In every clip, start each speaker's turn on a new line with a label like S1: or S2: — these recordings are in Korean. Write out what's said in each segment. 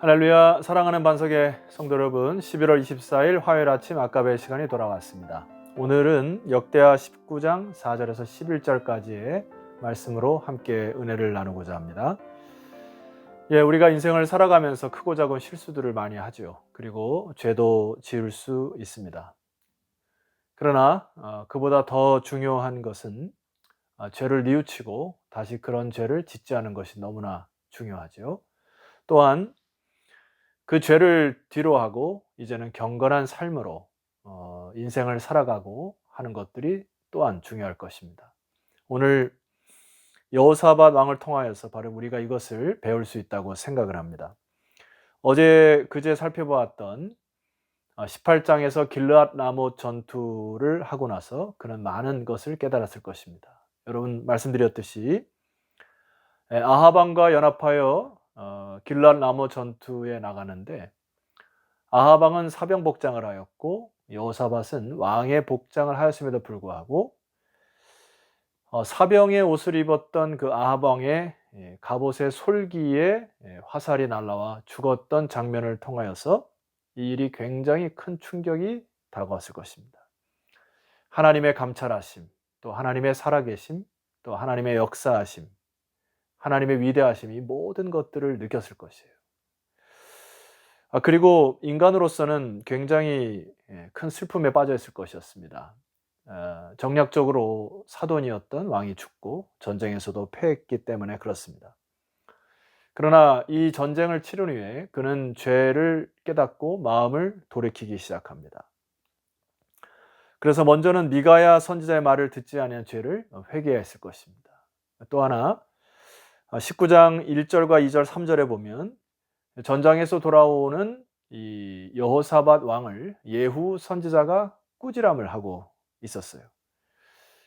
S1: 할렐루야 사랑하는 반석의 성도 여러분 11월 24일 화요일 아침 아까의 시간이 돌아왔습니다. 오늘은 역대하 19장 4절에서 11절까지의 말씀으로 함께 은혜를 나누고자 합니다. 예, 우리가 인생을 살아가면서 크고 작은 실수들을 많이 하죠. 그리고 죄도 지을 수 있습니다. 그러나 어, 그보다 더 중요한 것은 어, 죄를 뉘우치고 다시 그런 죄를 짓지 않은 것이 너무나 중요하죠. 또한 그 죄를 뒤로하고 이제는 경건한 삶으로 어, 인생을 살아가고 하는 것들이 또한 중요할 것입니다. 오늘 여호사밧 왕을 통하여서 바로 우리가 이것을 배울 수 있다고 생각을 합니다. 어제 그제 살펴보았던 18장에서 길르앗 라못 전투를 하고 나서 그는 많은 것을 깨달았을 것입니다. 여러분 말씀드렸듯이 아하방과 연합하여 어, 길란 나무 전투에 나가는데 아하방은 사병 복장을 하였고 여호사밧은 왕의 복장을 하였음에도 불구하고 어, 사병의 옷을 입었던 그 아하방의 예, 갑옷의 솔기에 예, 화살이 날라와 죽었던 장면을 통하여서 이 일이 굉장히 큰 충격이 다가왔을 것입니다. 하나님의 감찰하심, 또 하나님의 살아계심, 또 하나님의 역사하심, 하나님의 위대하심, 이 모든 것들을 느꼈을 것이에요. 아, 그리고 인간으로서는 굉장히 예, 큰 슬픔에 빠져 있을 것이었습니다. 어, 정략적으로 사돈이었던 왕이 죽고 전쟁에서도 패했기 때문에 그렇습니다. 그러나 이 전쟁을 치른 후에 그는 죄를 깨닫고 마음을 돌이키기 시작합니다. 그래서 먼저는 미가야 선지자의 말을 듣지 않은 죄를 회개했을 것입니다. 또 하나 19장 아, 1절과 2절, 3절에 보면 전장에서 돌아오는 이 여호사밧 왕을 예후 선지자가 꾸지람을 하고 있었어요.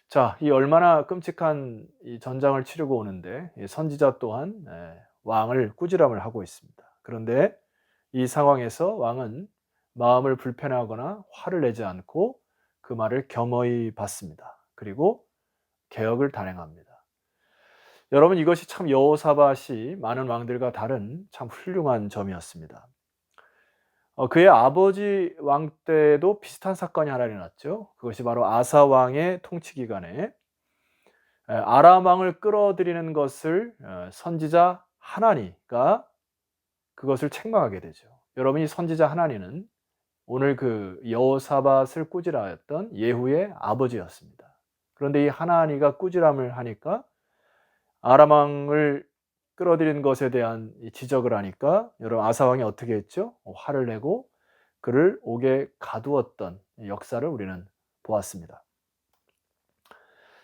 S1: 자, 이 얼마나 끔찍한 이 전장을 치르고 오는데 선지자 또한 예, 왕을 꾸지람을 하고 있습니다. 그런데 이 상황에서 왕은 마음을 불편하거나 화를 내지 않고 그 말을 겸허히 받습니다. 그리고 개혁을 단행합니다. 여러분 이것이 참 여호사밧이 많은 왕들과 다른 참 훌륭한 점이었습니다. 어, 그의 아버지 왕 때도 비슷한 사건이 하나 일어났죠. 그것이 바로 아사 왕의 통치 기간에 아람 왕을 끌어들이는 것을 어, 선지자 하나니가 그것을 책망하게 되죠. 여러분이 선지자 하나니는 오늘 그 여호사밧을 꾸지라였던 예후의 아버지였습니다. 그런데 이 하나니가 꾸지람을 하니까 아람왕을 끌어들인 것에 대한 지적을 하니까 여러분 아사왕이 어떻게 했죠? 화를 내고 그를 옥에 가두었던 역사를 우리는 보았습니다.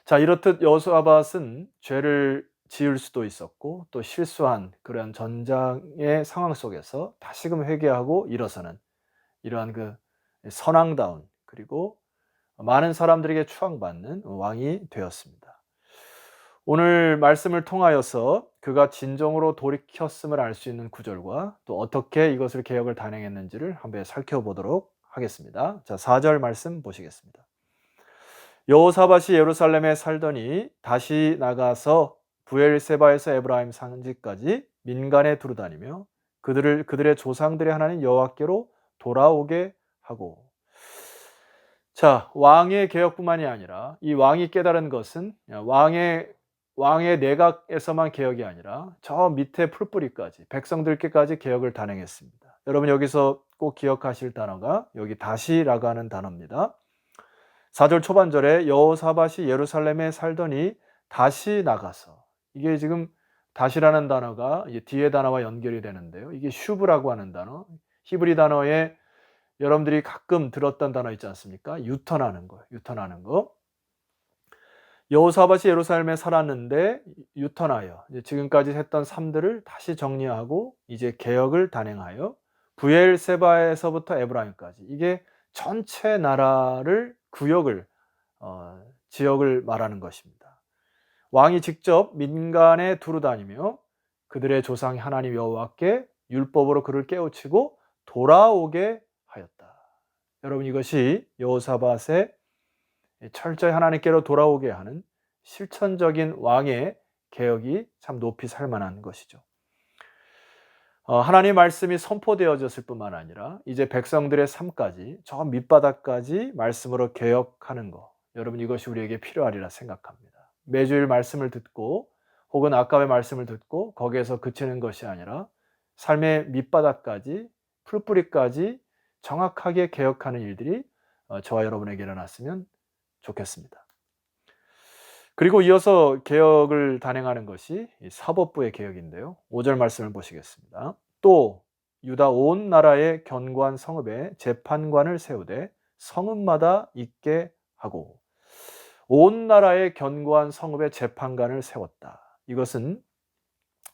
S1: 자 이렇듯 여호수아밧은 죄를 지을 수도 있었고 또 실수한 그러한 전장의 상황 속에서 다시금 회개하고 일어서는 이러한 그 선왕다운 그리고 많은 사람들에게 추앙받는 왕이 되었습니다. 오늘 말씀을 통하여서 그가 진정으로 돌이켰음을 알 수 있는 구절과 또 어떻게 이것을 개혁을 단행했는지를 한번 살펴보도록 하겠습니다. 자, 4절 말씀 보시겠습니다. 여호사밧이 예루살렘에 살더니 다시 나가서 부엘세바에서 에브라임 산지까지 민간에 두루다니며 그들을 그들의 조상들의 하나님 여호와께로 돌아오게 하고 자, 왕의 개혁뿐만이 아니라 이 왕이 깨달은 것은 왕의 왕의 내각에서만 개혁이 아니라 저 밑에 풀뿌리까지 백성들께까지 개혁을 단행했습니다. 여러분 여기서 꼭 기억하실 단어가 여기 다시라고 하는 단어입니다. 4절 초반절에 여호사밧이 예루살렘에 살더니 다시 나가서 이게 지금 다시라는 단어가 뒤에 단어와 연결이 되는데요. 이게 슈브라고 하는 단어, 히브리 단어에 여러분들이 가끔 들었던 단어 있지 않습니까? 유턴하는 거, 유턴하는 거. 여호사밧이 예루살렘에 살았는데 유턴하여 지금까지 했던 삶들을 다시 정리하고 이제 개혁을 단행하여 부엘세바에서부터 에브라임까지 이게 전체 나라를 구역을 어, 지역을 말하는 것입니다. 왕이 직접 민간에 두루 다니며 그들의 조상 하나님 여호와께 율법으로 그를 깨우치고 돌아오게 하였다. 여러분 이것이 여호사밧의 철저히 하나님께로 돌아오게 하는 실천적인 왕의 개혁이 참 높이 살만한 것이죠. 어, 하나님 말씀이 선포되어졌을 뿐만 아니라 이제 백성들의 삶까지 저 밑바닥까지 말씀으로 개혁하는 것. 여러분 이것이 우리에게 필요하리라 생각합니다. 매주일 말씀을 듣고 혹은 아까의 말씀을 듣고 거기에서 그치는 것이 아니라 삶의 밑바닥까지 풀뿌리까지 정확하게 개혁하는 일들이 어, 저와 여러분에게 일어났으면 좋겠습니다. 그리고 이어서 개혁을 단행하는 것이 사법부의 개혁인데요. 5절 말씀을 보시겠습니다. 또 유다 온 나라의 견고한 성읍에 재판관을 세우되 성읍마다 있게 하고 온 나라의 견고한 성읍에 재판관을 세웠다. 이것은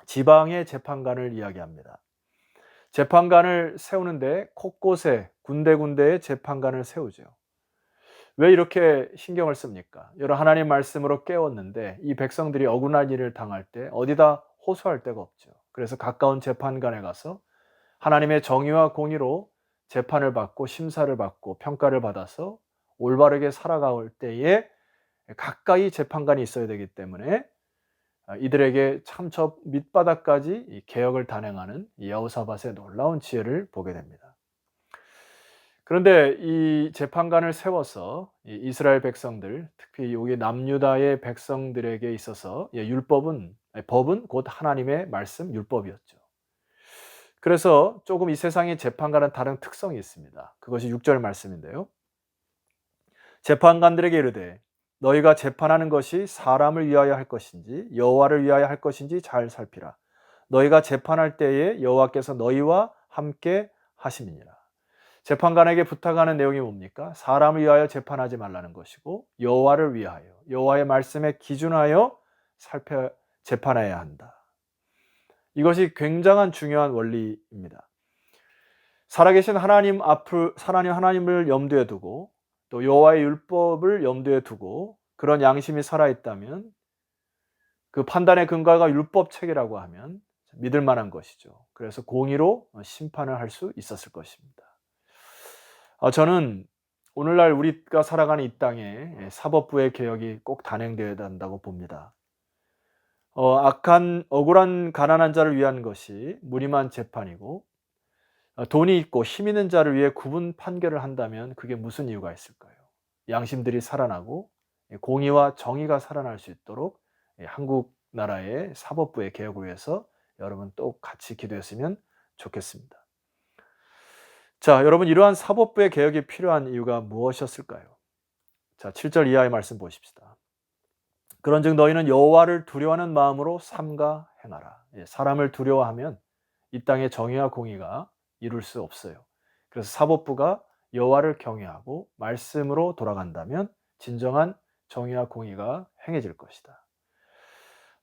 S1: 지방의 재판관을 이야기합니다. 재판관을 세우는데 곳곳에 군데군데에 재판관을 세우죠. 왜 이렇게 신경을 씁니까? 여러 하나님 말씀으로 깨웠는데 이 백성들이 억울한 일을 당할 때 어디다 호소할 데가 없죠. 그래서 가까운 재판관에 가서 하나님의 정의와 공의로 재판을 받고 심사를 받고 평가를 받아서 올바르게 살아갈 때에 가까이 재판관이 있어야 되기 때문에 이들에게 참저 밑바닥까지 개혁을 단행하는 여호사밧의 놀라운 지혜를 보게 됩니다. 그런데 이 재판관을 세워서 이스라엘 백성들, 특히 여기 남유다의 백성들에게 있어서 예, 율법은 법은 곧 하나님의 말씀 율법이었죠. 그래서 조금 이 세상의 재판관은 다른 특성이 있습니다. 그것이 6절 말씀인데요. 재판관들에게 이르되 너희가 재판하는 것이 사람을 위하여 할 것인지 여호와를 위하여 할 것인지 잘 살피라. 너희가 재판할 때에 여호와께서 너희와 함께 하심이니라. 재판관에게 부탁하는 내용이 뭡니까? 사람을 위하여 재판하지 말라는 것이고 여호와를 위하여 여호와의 말씀에 기준하여 살펴 재판해야 한다. 이것이 굉장한 중요한 원리입니다. 살아계신 하나님 앞을 하나님 하나님을 염두에 두고 또 여호와의 율법을 염두에 두고 그런 양심이 살아 있다면 그 판단의 근거가 율법 책이라고 하면 믿을 만한 것이죠. 그래서 공의로 심판을 할 수 있었을 것입니다. 어, 저는 오늘날 우리가 살아가는 이 땅에 사법부의 개혁이 꼭 단행되어야 한다고 봅니다. 어, 악한 억울한 가난한 자를 위한 것이 무림한 재판이고 어, 돈이 있고 힘 있는 자를 위해 구분 판결을 한다면 그게 무슨 이유가 있을까요? 양심들이 살아나고 공의와 정의가 살아날 수 있도록 한국 나라의 사법부의 개혁을 위해서 여러분 또 같이 기도했으면 좋겠습니다. 자, 여러분 이러한 사법부의 개혁이 필요한 이유가 무엇이었을까요? 자, 7절 이하의 말씀 보십시다. 그런즉 너희는 여호와를 두려워하는 마음으로 삼가 행하라. 예, 사람을 두려워하면 이 땅의 정의와 공의가 이룰 수 없어요. 그래서 사법부가 여호와를 경외하고 말씀으로 돌아간다면 진정한 정의와 공의가 행해질 것이다.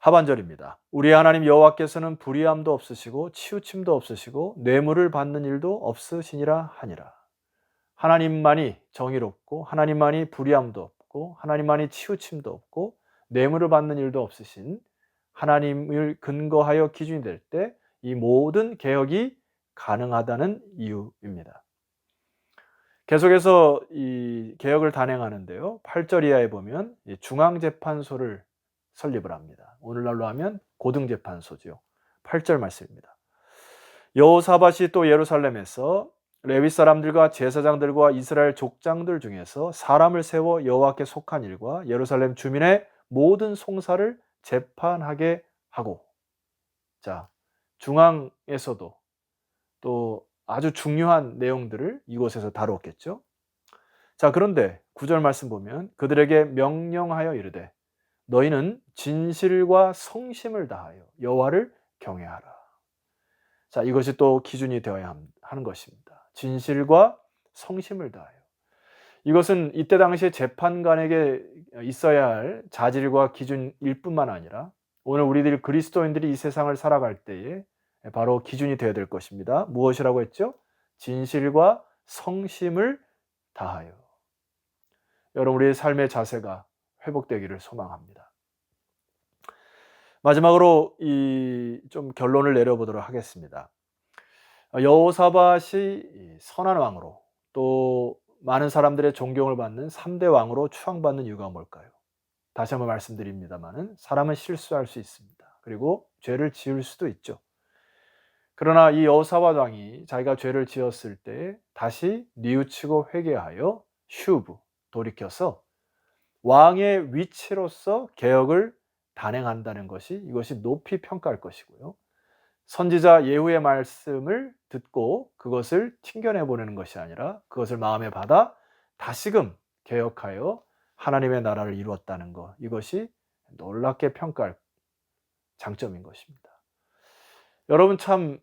S1: 하반절입니다. 우리 하나님 여호와께서는 불의함도 없으시고 치우침도 없으시고 뇌물을 받는 일도 없으시니라 하니라. 하나님만이 정의롭고 하나님만이 불의함도 없고 하나님만이 치우침도 없고 뇌물을 받는 일도 없으신 하나님을 근거하여 기준이 될 때 이 모든 개혁이 가능하다는 이유입니다. 계속해서 이 개혁을 단행하는데요. 8절 이하에 보면 중앙재판소를 설립을 합니다. 오늘날로 하면 고등재판소죠. 8절 말씀입니다. 여호사밧이 또 예루살렘에서 레위 사람들과 제사장들과 이스라엘 족장들 중에서 사람을 세워 여호와께 속한 일과 예루살렘 주민의 모든 송사를 재판하게 하고 자 중앙에서도 또 아주 중요한 내용들을 이곳에서 다루었겠죠. 자 그런데 구절 말씀 보면 그들에게 명령하여 이르되 너희는 진실과 성심을 다하여 여호와를 경외하라. 자, 이것이 또 기준이 되어야 하는 것입니다. 진실과 성심을 다하여. 이것은 이때 당시에 재판관에게 있어야 할 자질과 기준일 뿐만 아니라 오늘 우리들 그리스도인들이 이 세상을 살아갈 때에 바로 기준이 되어야 될 것입니다. 무엇이라고 했죠? 진실과 성심을 다하여. 여러분, 우리의 삶의 자세가 회복되기를 소망합니다. 마지막으로 이 좀 결론을 내려보도록 하겠습니다. 여호사밧이 선한 왕으로 또 많은 사람들의 존경을 받는 3대 왕으로 추앙받는 이유가 뭘까요? 다시 한번 말씀드립니다만은 사람은 실수할 수 있습니다. 그리고 죄를 지을 수도 있죠. 그러나 이 여호사밧 왕이 자기가 죄를 지었을 때 다시 뉘우치고 회개하여 슈브 돌이켜서 왕의 위치로서 개혁을 단행한다는 것이 이것이 높이 평가할 것이고요. 선지자 예후의 말씀을 듣고 그것을 튕겨내 보내는 것이 아니라 그것을 마음에 받아 다시금 개혁하여 하나님의 나라를 이루었다는 것 이것이 놀랍게 평가할 장점인 것입니다. 여러분 참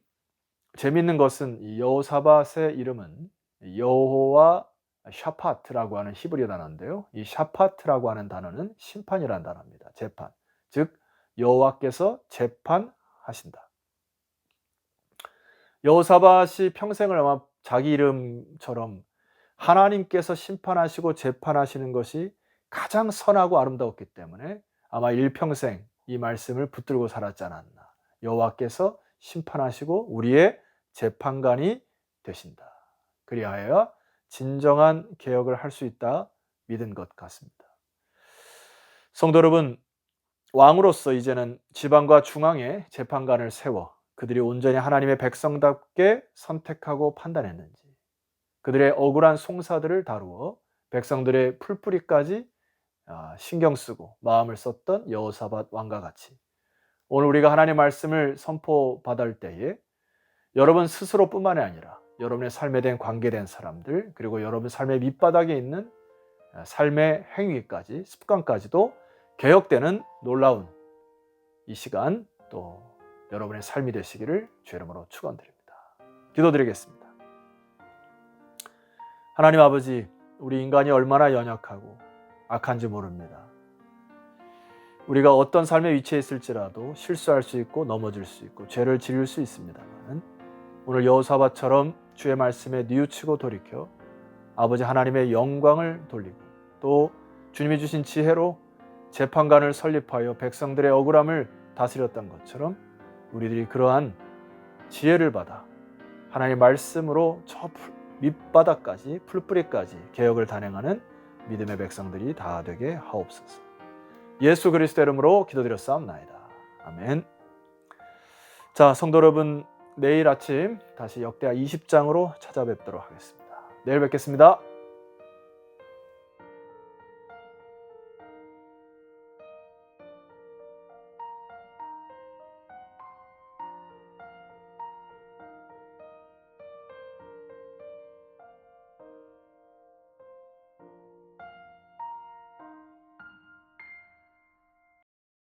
S1: 재밌는 것은 이 여호사밧의 이름은 여호와 샤파트라고 하는 히브리 단어인데요. 이 샤파트라고 하는 단어는 심판이라는 단어입니다. 재판. 즉 여호와께서 재판하신다. 여호사밧이 평생을 아마 자기 이름처럼 하나님께서 심판하시고 재판하시는 것이 가장 선하고 아름다웠기 때문에 아마 일평생 이 말씀을 붙들고 살았지 않았나. 여호와께서 심판하시고 우리의 재판관이 되신다. 그리하여 진정한 개혁을 할 수 있다 믿은 것 같습니다. 성도 여러분, 왕으로서 이제는 지방과 중앙에 재판관을 세워 그들이 온전히 하나님의 백성답게 선택하고 판단했는지, 그들의 억울한 송사들을 다루어 백성들의 풀뿌리까지 아, 신경 쓰고 마음을 썼던 여호사밧 왕과 같이 오늘 우리가 하나님 말씀을 선포받을 때에 여러분 스스로뿐만이 아니라 여러분의 삶에 대한 관계된 사람들 그리고 여러분 삶의 밑바닥에 있는 아, 삶의 행위까지 습관까지도 개혁되는 놀라운 이 시간 또 여러분의 삶이 되시기를 주 이름으로 축원드립니다. 기도드리겠습니다. 하나님 아버지, 우리 인간이 얼마나 연약하고 악한지 모릅니다. 우리가 어떤 삶의 위치에 있을지라도 실수할 수 있고 넘어질 수 있고 죄를 지을 수 있습니다만 오늘 여호사밧처럼 주의 말씀에 뉘우치고 돌이켜 아버지 하나님의 영광을 돌리고 또 주님이 주신 지혜로 재판관을 설립하여 백성들의 억울함을 다스렸던 것처럼 우리들이 그러한 지혜를 받아 하나님의 말씀으로 저 밑바닥까지 풀뿌리까지 개혁을 단행하는 믿음의 백성들이 다 되게 하옵소서. 예수 그리스도 이름으로 기도드렸사옵나이다. 아멘. 자, 성도 여러분, 내일 아침 다시 역대하 20장으로 찾아뵙도록 하겠습니다. 내일 뵙겠습니다.